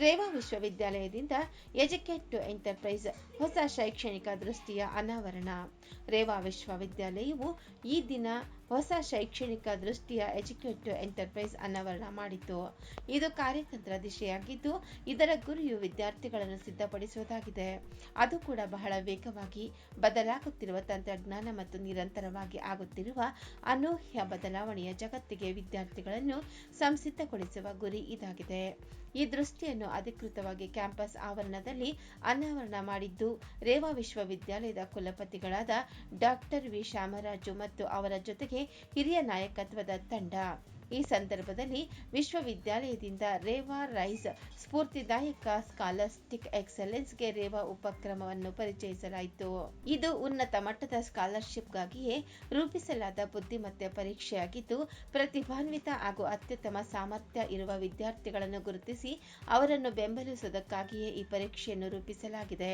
ರೇವಾ ವಿಶ್ವವಿದ್ಯಾಲಯದಿಂದ educate to enterprise ಹೊಸ ಶೈಕ್ಷಣಿಕ ದೃಷ್ಟಿಯ ಅನಾವರಣ. ರೇವಾ ವಿಶ್ವವಿದ್ಯಾಲಯವು ಈ ದಿನ ಹೊಸ ಶೈಕ್ಷಣಿಕ ದೃಷ್ಟಿಯ ಎಜುಕೇಟಿವ್ ಎಂಟರ್ಪ್ರೈಸ್ ಅನಾವರಣ ಮಾಡಿತು. ಇದು ಕಾರ್ಯತಂತ್ರ ದಿಶೆಯಾಗಿದ್ದು, ಇದರ ಗುರಿಯು ವಿದ್ಯಾರ್ಥಿಗಳನ್ನು ಸಿದ್ಧಪಡಿಸುವುದಾಗಿದೆ. ಅದು ಕೂಡ ಬಹಳ ವೇಗವಾಗಿ ಬದಲಾಗುತ್ತಿರುವ ತಂತ್ರಜ್ಞಾನ ಮತ್ತು ನಿರಂತರವಾಗಿ ಆಗುತ್ತಿರುವ ಅನೂಹ್ಯ ಬದಲಾವಣೆಯ ಜಗತ್ತಿಗೆ ವಿದ್ಯಾರ್ಥಿಗಳನ್ನು ಸಂಸಿದ್ಧಗೊಳಿಸುವ ಗುರಿ ಇದಾಗಿದೆ. ಈ ದೃಷ್ಟಿಯನ್ನು ಅಧಿಕೃತವಾಗಿ ಕ್ಯಾಂಪಸ್ ಆವರಣದಲ್ಲಿ ಅನಾವರಣ ಮಾಡಿದ್ದು, ರೇವಾ ವಿಶ್ವವಿದ್ಯಾಲಯದ ಕುಲಪತಿಗಳಾದ ಡಾಕ್ಟರ್ ವಿ. ಶ್ಯಾಮರಾಜು ಮತ್ತು ಅವರ ಜೊತೆಗೆ ಹಿರಿಯ ನಾಯಕತ್ವದ ತಂಡ. ಈ ಸಂದರ್ಭದಲ್ಲಿ ವಿಶ್ವವಿದ್ಯಾಲಯದಿಂದ ರೇವಾ ರೈಸ್ ಸ್ಫೂರ್ತಿದಾಯಕ ಸ್ಕಾಲರ್ಸ್ಟಿಕ್ ಎಕ್ಸಲೆನ್ಸ್ಗೆ ರೇವಾ ಉಪಕ್ರಮವನ್ನು ಪರಿಚಯಿಸಲಾಯಿತು. ಇದು ಉನ್ನತ ಮಟ್ಟದ ಸ್ಕಾಲರ್ಶಿಪ್ಗಾಗಿಯೇ ರೂಪಿಸಲಾದ ಬುದ್ಧಿಮತ್ತೆ ಪರೀಕ್ಷೆಯಾಗಿದ್ದು, ಪ್ರತಿಭಾನ್ವಿತ ಹಾಗೂ ಅತ್ಯುತ್ತಮ ಸಾಮರ್ಥ್ಯ ಇರುವ ವಿದ್ಯಾರ್ಥಿಗಳನ್ನು ಗುರುತಿಸಿ ಅವರನ್ನು ಬೆಂಬಲಿಸುವುದಕ್ಕಾಗಿಯೇ ಈ ಪರೀಕ್ಷೆಯನ್ನು ರೂಪಿಸಲಾಗಿದೆ.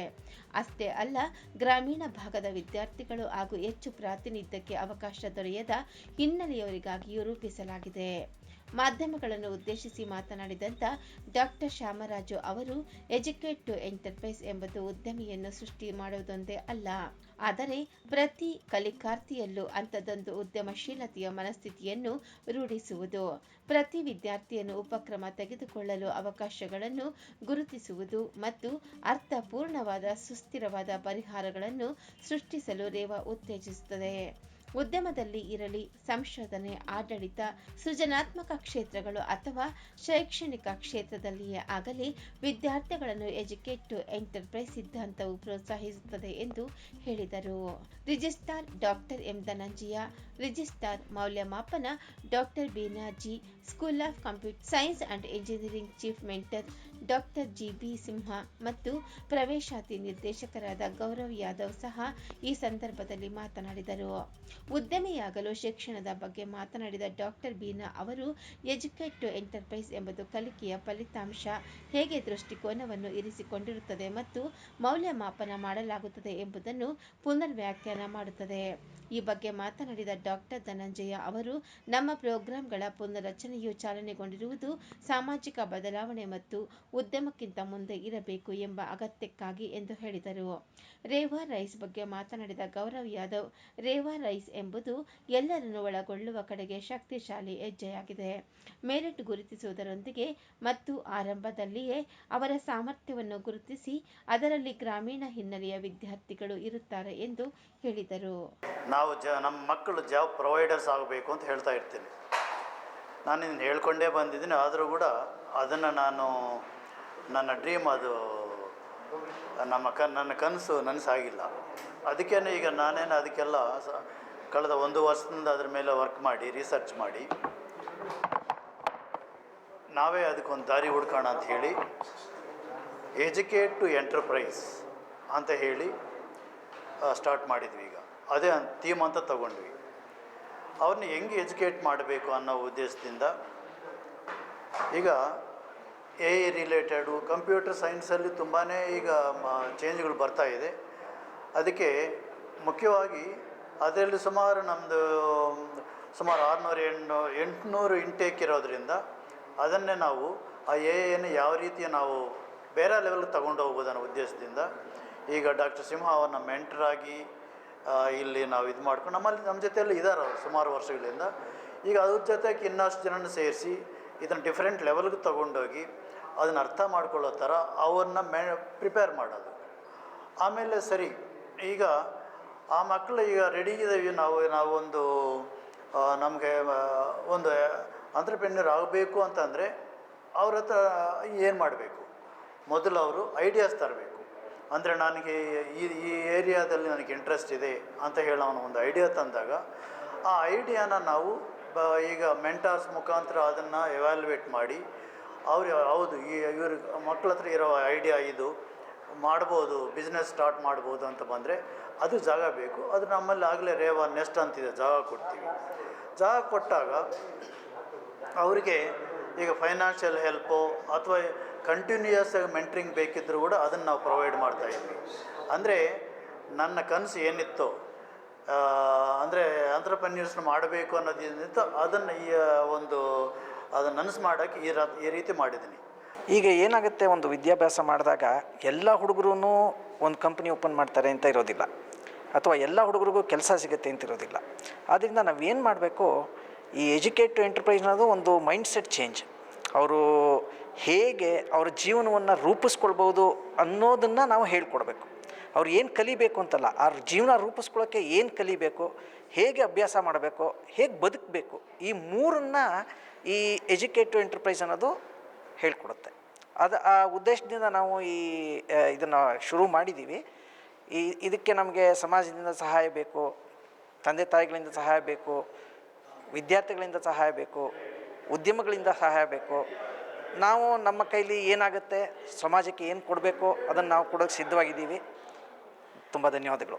ಅಷ್ಟೇ ಅಲ್ಲ, ಗ್ರಾಮೀಣ ಭಾಗದ ವಿದ್ಯಾರ್ಥಿಗಳು ಹಾಗೂ ಹೆಚ್ಚು ಪ್ರಾತಿನಿಧ್ಯಕ್ಕೆ ಅವಕಾಶ ದೊರೆಯದ ಹಿನ್ನೆಲೆಯವರಿಗಾಗಿಯೂ ರೂಪಿಸಲಾಗಿದೆ. ಮಾಧ್ಯಮಗಳನ್ನು ಉದ್ದೇಶಿಸಿ ಮಾತನಾಡಿದಂತ ಡಾಕ್ಟರ್ ಶ್ಯಾಮರಾಜು ಅವರು, ಎಜುಕೇಟ್ ಟು ಎಂಟರ್ಪ್ರೈಸ್ ಎಂಬುದು ಉದ್ಯಮಿಯನ್ನು ಸೃಷ್ಟಿ ಮಾಡುವುದೊಂದೇ ಅಲ್ಲ. ಆದರೆ ಪ್ರತಿ ಕಲಿಕಾರ್ಥಿಯಲ್ಲೂ ಅಂಥದ್ದೊಂದು ಉದ್ಯಮಶೀಲತೆಯ ಮನಸ್ಥಿತಿಯನ್ನು ರೂಢಿಸುವುದು, ಪ್ರತಿ ವಿದ್ಯಾರ್ಥಿಯನ್ನು ಉಪಕ್ರಮ ತೆಗೆದುಕೊಳ್ಳಲು ಅವಕಾಶಗಳನ್ನು ಗುರುತಿಸುವುದು ಮತ್ತು ಅರ್ಥಪೂರ್ಣವಾದ ಸುಸ್ಥಿರವಾದ ಪರಿಹಾರಗಳನ್ನು ಸೃಷ್ಟಿಸಲು ರೇವಾ ಉತ್ತೇಜಿಸುತ್ತದೆ. ಉದ್ಯಮದಲ್ಲಿ ಇರಲಿ, ಸಂಶೋಧನೆ, ಆಡಳಿತ, ಸೃಜನಾತ್ಮಕ ಕ್ಷೇತ್ರಗಳು ಅಥವಾ ಶೈಕ್ಷಣಿಕ ಕ್ಷೇತ್ರದಲ್ಲಿಯೇ ಆಗಲಿ, ವಿದ್ಯಾರ್ಥಿಗಳನ್ನು ಎಜುಕೇಟ್ ಟು ಎಂಟರ್ಪ್ರೈಸ್ ಸಿದ್ಧಾಂತವು ಪ್ರೋತ್ಸಾಹಿಸುತ್ತದೆ ಎಂದು ಹೇಳಿದರು. Registrar doctor M Dhananjaya registrar ಮೌಲ್ಯಮಾಪನ doctor Beenaji school of computer science and engineering chief mentor doctor G B Simha ಮತ್ತು ಪ್ರವೇಶಾತಿ ನಿರ್ದೇಶಕರಾದ ಗೌರವ್ ಯಾದವ್ ಸಹ ಈ ಸಂದರ್ಭದಲ್ಲಿ ಮಾತನಾಡಿದರು. ಉದ್ಯಮಿಯಾಗಲು ಶಿಕ್ಷಣದ ಬಗ್ಗೆ ಮಾತನಾಡಿದ ಡಾಕ್ಟರ್ ಬೀನಾ ಅವರು ಎಜುಕೇಟ್ ಟು ಎಂಟರ್ಪ್ರೈಸ್ ಎಂಬುದು ಕಲಿಕೆಯ ಫಲಿತಾಂಶ, ಹೇಗೆ ದೃಷ್ಟಿಕೋನವನ್ನು ಇರಿಸಿಕೊಂಡಿರುತ್ತದೆ ಮತ್ತು ಮೌಲ್ಯಮಾಪನ ಮಾಡಲಾಗುತ್ತದೆ ಎಂಬುದನ್ನು ಪುನರ್ ವ್ಯಾಖ್ಯಾನ ಮಾಡುತ್ತದೆ. ಈ ಬಗ್ಗೆ ಮಾತನಾಡಿದ ಡಾಕ್ಟರ್ ಧನಂಜಯ ಅವರು, ನಮ್ಮ ಪ್ರೋಗ್ರಾಂಗಳ ಪುನರ್ರಚನೆಯು ಚಾಲನೆಗೊಂಡಿರುವುದು ಸಾಮಾಜಿಕ ಬದಲಾವಣೆ ಮತ್ತು ಉದ್ಯಮಕ್ಕಿಂತ ಮುಂದೆ ಇರಬೇಕು ಎಂಬ ಅಗತ್ಯಕ್ಕಾಗಿ ಎಂದು ಹೇಳಿದರು. ರೇವಾ ರೈಸ್ ಬಗ್ಗೆ ಮಾತನಾಡಿದ ಗೌರವ್ ಯಾದವ್, ರೇವಾ ರೈಸ್ ಎಂಬುದು ಎಲ್ಲರನ್ನು ಒಳಗೊಳ್ಳುವ ಕಡೆಗೆ ಶಕ್ತಿಶಾಲಿ ಹೆಜ್ಜೆಯಾಗಿದೆ. ಮೆರಿಟ್ ಗುರುತಿಸುವುದರೊಂದಿಗೆ ಮತ್ತು ಆರಂಭದಲ್ಲಿಯೇ ಅವರ ಸಾಮರ್ಥ್ಯವನ್ನು ಗುರುತಿಸಿ ಅದರಲ್ಲಿ ಗ್ರಾಮೀಣ ಹಿನ್ನೆಲೆಯ ವಿದ್ಯಾರ್ಥಿಗಳು ಇರುತ್ತಾರೆ ಎಂದು ಹೇಳಿದರು. ನಾವು ಜ, ನಮ್ಮ ಮಕ್ಕಳು ಜಾಬ್ ಪ್ರೊವೈಡರ್ಸ್ ಆಗಬೇಕು ಅಂತ ಹೇಳ್ತಾ ಇರ್ತೀನಿ. ನಾನು ಇದನ್ನು ಹೇಳ್ಕೊಂಡೇ ಬಂದಿದ್ದೀನಿ, ಆದರೂ ಕೂಡ ಅದನ್ನು ನಾನು ನನ್ನ ಡ್ರೀಮ್ ಅದು, ನಮ್ಮ ಕನ್ ನನ್ನ ಕನಸು ನನಸಾಗಿಲ್ಲ. ಅದಕ್ಕೇನು ಈಗ ನಾನೇನು ಅದಕ್ಕೆಲ್ಲ ಸ, ಕಳೆದ ಒಂದು ವರ್ಷದಿಂದ ಅದ್ರ ಮೇಲೆ ವರ್ಕ್ ಮಾಡಿ ರಿಸರ್ಚ್ ಮಾಡಿ. ನಾವೇ ಅದಕ್ಕೊಂದು ದಾರಿ ಹುಡ್ಕೋಣ ಅಂತ ಹೇಳಿ ಎಜುಕೇಟ್ ಟು ಎಂಟರ್ಪ್ರೈಸ್ ಅಂತ ಹೇಳಿ ಸ್ಟಾರ್ಟ್ ಮಾಡಿದ್ವಿ ಈಗ. ಅದೇ ಥೀಮ್ ಅಂತ ತಗೊಂಡ್ವಿ. ಅವ್ರನ್ನ ಹೆಂಗೆ ಎಜುಕೇಟ್ ಮಾಡಬೇಕು ಅನ್ನೋ ಉದ್ದೇಶದಿಂದ ಈಗ ಎ ಐ ರಿಲೇಟೆಡು ಕಂಪ್ಯೂಟರ್ ಸೈನ್ಸಲ್ಲಿ ತುಂಬಾ ಈಗ ಚೇಂಜ್ಗಳು ಬರ್ತಾ ಇದೆ. ಅದಕ್ಕೆ ಮುಖ್ಯವಾಗಿ ಅದರಲ್ಲಿ ಸುಮಾರು ನಮ್ಮದು ಸುಮಾರು ಆರುನೂರು ಎಂಟು ಎಂಟುನೂರು ಇಂಟೇಕ್ ಇರೋದ್ರಿಂದ ಅದನ್ನೇ ನಾವು ಆ ಎ ಐನ ಯಾವ ರೀತಿ ನಾವು ಬೇರೆ ಲೆವೆಲ್ಗೆ ತಗೊಂಡು ಹೋಗ್ಬೋದು ಅನ್ನೋ ಉದ್ದೇಶದಿಂದ ಈಗ ಡಾಕ್ಟರ್ ಸಿಂಹ ಅವರನ್ನ ಮೆಂಟ್ರಾಗಿ ಇಲ್ಲಿ ನಾವು ಇದು ಮಾಡ್ಕೊಂಡು ನಮ್ಮಲ್ಲಿ ನಮ್ಮ ಜೊತೆಯಲ್ಲಿ ಇದ್ದಾರೆ ಅವರು ಸುಮಾರು ವರ್ಷಗಳಿಂದ. ಈಗ ಅದ್ರ ಜೊತೆಗೆ ಇನ್ನಷ್ಟು ಜನನ ಸೇರಿಸಿ ಇದನ್ನು ಡಿಫ್ರೆಂಟ್ ಲೆವೆಲ್ಗೆ ತೊಗೊಂಡೋಗಿ ಅದನ್ನು ಅರ್ಥ ಮಾಡ್ಕೊಳ್ಳೋ ಥರ ಅವ್ರನ್ನ ಮೆ ಪ್ರಿಪೇರ್ ಮಾಡೋದು. ಆಮೇಲೆ ಸರಿ, ಈಗ ಆ ಮಕ್ಕಳು ಈಗ ರೆಡಿ ಇದ್ದೀವಿ ನಾವು ನಾವೊಂದು ನಮಗೆ ಒಂದು ಅಂತರ್ಪ್ರಿನ್ಯೂರ್ ಆಗಬೇಕು ಅಂತಂದರೆ ಅವ್ರ ಹತ್ರ ಏನು ಮಾಡಬೇಕು? ಮೊದಲು ಅವರು ಐಡಿಯಾಸ್ ತರಬೇಕು. ಅಂದರೆ ನನಗೆ ಈ ಈ ಏರಿಯಾದಲ್ಲಿ ನನಗೆ ಇಂಟ್ರೆಸ್ಟ್ ಇದೆ ಅಂತ ಹೇಳಿ ಅವನು ಒಂದು ಐಡಿಯಾ ತಂದಾಗ, ಆ ಐಡಿಯಾನ ನಾವು ಬ, ಈಗ ಮೆಂಟಾರ್ಸ್ ಮುಖಾಂತರ ಅದನ್ನು ಎವ್ಯಾಲ್ಯುವೇಟ್ ಮಾಡಿ, ಅವ್ರು ಹೌದು, ಈ ಇವ್ರ ಮಕ್ಕಳ ಹತ್ರ ಇರೋ ಐಡಿಯಾ ಇದು, ಮಾಡ್ಬೋದು ಬಿಸ್ನೆಸ್ ಸ್ಟಾರ್ಟ್ ಮಾಡ್ಬೋದು ಅಂತ ಬಂದರೆ ಅದು ಜಾಗ ಬೇಕು, ಅದು ನಮ್ಮಲ್ಲಿ ಆಗಲೇ ರೇವಾ ನೆಸ್ಟ್ ಅಂತಿದೆ, ಜಾಗ ಕೊಡ್ತೀವಿ. ಜಾಗ ಕೊಟ್ಟಾಗ ಅವರಿಗೆ ಈಗ ಫೈನಾನ್ಷಿಯಲ್ ಹೆಲ್ಪು ಅಥವಾ ಕಂಟಿನ್ಯೂಯಸ್ ಆಗಿ ಮೆಂಟ್ರಿಂಗ್ ಬೇಕಿದ್ದರೂ ಕೂಡ ಅದನ್ನು ನಾವು ಪ್ರೊವೈಡ್ ಮಾಡ್ತಾಯಿದ್ವಿ ಅಂದರೆ ನನ್ನ ಕನಸು ಏನಿತ್ತು ಅಂದರೆ ಆಂಟ್ರಪ್ರನ್ಯೂರ್ಸ್ನ ಮಾಡಬೇಕು ಅನ್ನೋದೇನಿತ್ತು ಅದನ್ನು ಈ ಒಂದು ಅದನ್ನು ನನಸು ಮಾಡೋಕ್ಕೆ ಈ ರಾ, ಈ ರೀತಿ ಮಾಡಿದ್ದೀನಿ. ಈಗ ಏನಾಗುತ್ತೆ ಒಂದು ವಿದ್ಯಾಭ್ಯಾಸ ಮಾಡಿದಾಗ ಎಲ್ಲ ಹುಡುಗರೂ ಒಂದು ಕಂಪ್ನಿ ಓಪನ್ ಮಾಡ್ತಾರೆ ಅಂತ ಇರೋದಿಲ್ಲ. ಅಥವಾ ಎಲ್ಲ ಹುಡುಗರಿಗೂ ಕೆಲಸ ಸಿಗುತ್ತೆ ಅಂತ ಇರೋದಿಲ್ಲ. ಆದ್ದರಿಂದ ನಾವೇನು ಮಾಡಬೇಕು, ಈ ಎಜುಕೇಟ್ ಟು ಎಂಟರ್ಪ್ರೈಸ್ ಅನ್ನೋದು ಒಂದು ಮೈಂಡ್ ಸೆಟ್ ಚೇಂಜ್ ಅವರು ಹೇಗೆ ಅವ್ರ ಜೀವನವನ್ನು ರೂಪಿಸ್ಕೊಳ್ಬೋದು ಅನ್ನೋದನ್ನು ನಾವು ಹೇಳ್ಕೊಡ್ಬೇಕು. ಅವ್ರು ಏನು ಕಲಿಬೇಕು ಅಂತಲ್ಲ ಅವ್ರ ಜೀವನ ರೂಪಿಸ್ಕೊಳ್ಳೋಕ್ಕೆ ಏನು ಕಲಿಬೇಕು, ಹೇಗೆ ಅಭ್ಯಾಸ ಮಾಡಬೇಕು, ಹೇಗೆ ಬದುಕಬೇಕು, ಈ ಮೂರನ್ನು ಈ ಎಜುಕೇಟಿವ್ ಎಂಟರ್ಪ್ರೈಸ್ ಅನ್ನೋದು ಹೇಳ್ಕೊಡುತ್ತೆ. ಅದು, ಆ ಉದ್ದೇಶದಿಂದ ನಾವು ಈ ಇದನ್ನು ಶುರು ಮಾಡಿದ್ದೀವಿ ಈ, ಇದಕ್ಕೆ ನಮಗೆ ಸಮಾಜದಿಂದ ಸಹಾಯ ಬೇಕು, ತಂದೆ ತಾಯಿಗಳಿಂದ ಸಹಾಯ ಬೇಕು, ವಿದ್ಯಾರ್ಥಿಗಳಿಂದ ಸಹಾಯ ಬೇಕು ಉದ್ಯಮಗಳಿಂದ ಸಹಾಯ ಬೇಕು. ನಾವು ನಮ್ಮ ಕೈಲಿ ಏನಾಗುತ್ತೆ, ಸಮಾಜಕ್ಕೆ ಏನು ಕೊಡಬೇಕು ಅದನ್ನು ನಾವು ಕೊಡೋಕ್ಕೆ ಸಿದ್ಧವಾಗಿದ್ದೀವಿ. ತುಂಬ ಧನ್ಯವಾದಗಳು.